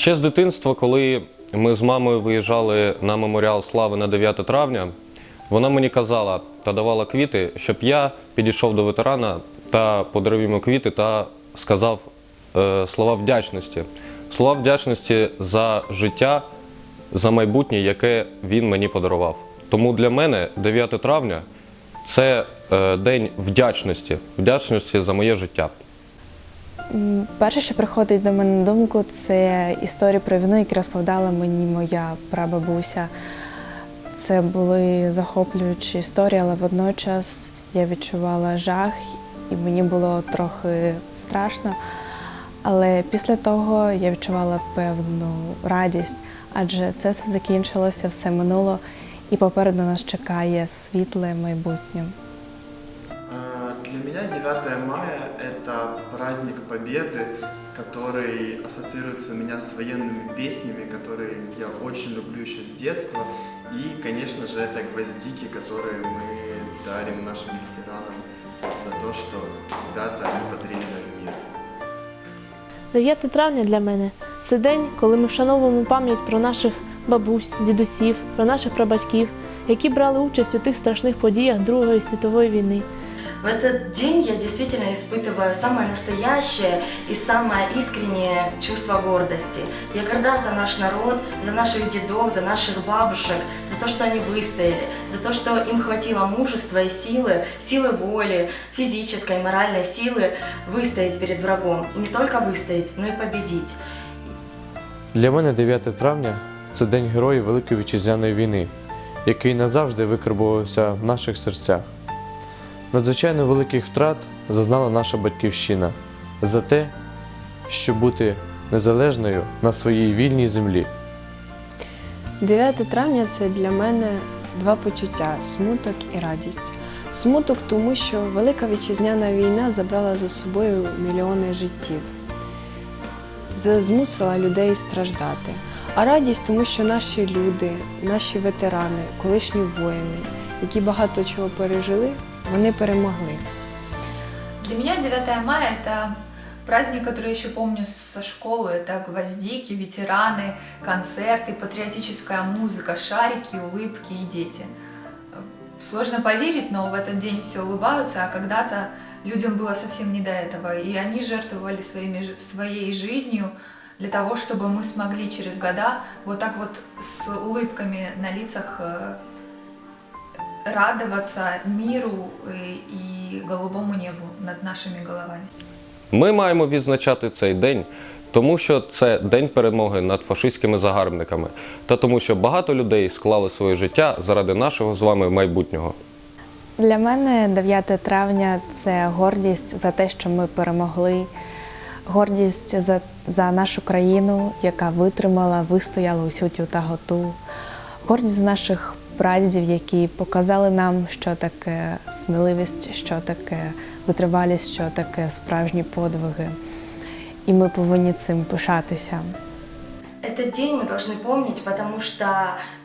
Ще з дитинства, коли ми з мамою виїжджали на меморіал слави на 9 травня, вона мені казала та давала квіти, щоб я підійшов до ветерана та подарив йому квіти та сказав е, слова вдячності. Слова вдячності за життя, за майбутнє, яке він мені подарував. Тому для мене 9 травня це е, день вдячності, вдячності за моє життя. Перше, що приходить до мене на думку, це історії про війну, які розповідала мені моя прабабуся. Це були захоплюючі історії, але водночас я відчувала жах, і мені було трохи страшно. Але після того я відчувала певну радість, адже це все закінчилося, все минуло, і попереду нас чекає світле майбутнє. Э, Для меня 9 мая – это праздник Победы, который ассоциируется у меня с военными песнями, которые я очень люблю еще с детства. И, конечно же, это гвоздики, которые мы дарим нашим ветеранам за то, что когда-то они подарили нам мир. 9 травня для мене це день, коли ми вшановуємо пам'ять про наших бабусь, дідусів, про наших прабатьків, які брали участь у тих страшних подіях Другої світової війни. В этот день я действительно испытываю самое настоящее и самое искреннее чувство гордости. Я горда за наш народ, за наших дедов, за наших бабушек, за то, что они выстояли, за то, что им хватило мужества и силы, силы воли, физической, моральной силы выстоять перед врагом. И не только выстоять, но и победить. Для мене 9 травня це День Героїв Великої Вітчизняної війни, який назавжди викарбувався в наших серцях. Надзвичайно великих втрат зазнала наша батьківщина за те, щоб бути незалежною на своїй вільній землі. 9 травня це для мене два почуття смуток і радість. Смуток, тому що Велика Вітчизняна війна забрала за собою мільйони життів, змусила людей страждати. А радість, тому що наші люди, наші ветерани, колишні воїни, які багато чого пережили, вони перемогли. Для меня 9 мая – это праздник, который я еще помню со школы. Это гвоздики, ветераны, концерты, патриотическая музыка, шарики, улыбки и дети. Сложно поверить, но в этот день все улыбаются, а когда-то людям было совсем не до этого. И они жертвовали своими, своей жизнью для того, чтобы мы смогли через года вот так вот с улыбками на лицах э, радоваться миру и, и голубому небу над нашими головами. Ми маємо відзначати цей день, тому що це день перемоги над фашистськими загарбниками, та тому, що багато людей склали своє життя заради нашого з вами майбутнього. Для мене 9 травня це гордість за те, що ми перемогли, гордість за, за нашу країну, яка витримала, вистояла усю цю таготу, гордість за наших прадідів, які показали нам, що таке сміливість, що таке витривалість, що таке справжні подвиги. І ми повинні цим пишатися. Этот день мы должны помнить, потому что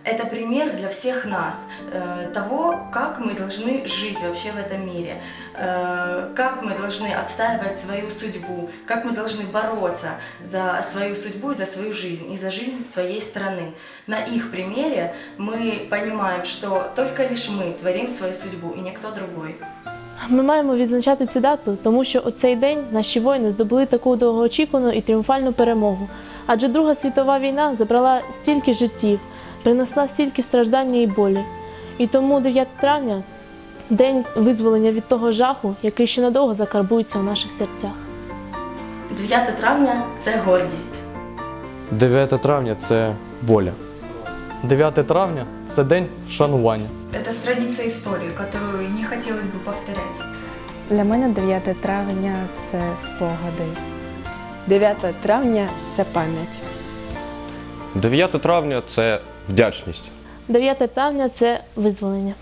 это пример для всех нас э, того, как мы должны жить вообще в этом мире, э, как мы должны отстаивать свою судьбу, как мы должны бороться за свою судьбу, за свою жизнь и за жизнь своей страны. На их примере мы понимаем, что только лишь мы творим свою судьбу и никто другой. Ми маємо відзначати цю дату, тому що у цей день наші воїни здобули таку довгоочікувану і тріумфальну перемогу. Адже Друга світова війна забрала стільки життів, принесла стільки страждання і болі. І тому 9 травня день визволення від того жаху, який ще надовго закарбується у наших серцях. 9 травня це гордість. 9 травня це воля. 9 травня це день вшанування. Это страница истории, которую не хотелось бы повторять. Для мене 9 травня це спогади. 9 травня це пам'ять. 9 травня це вдячність. 9 травня це визволення.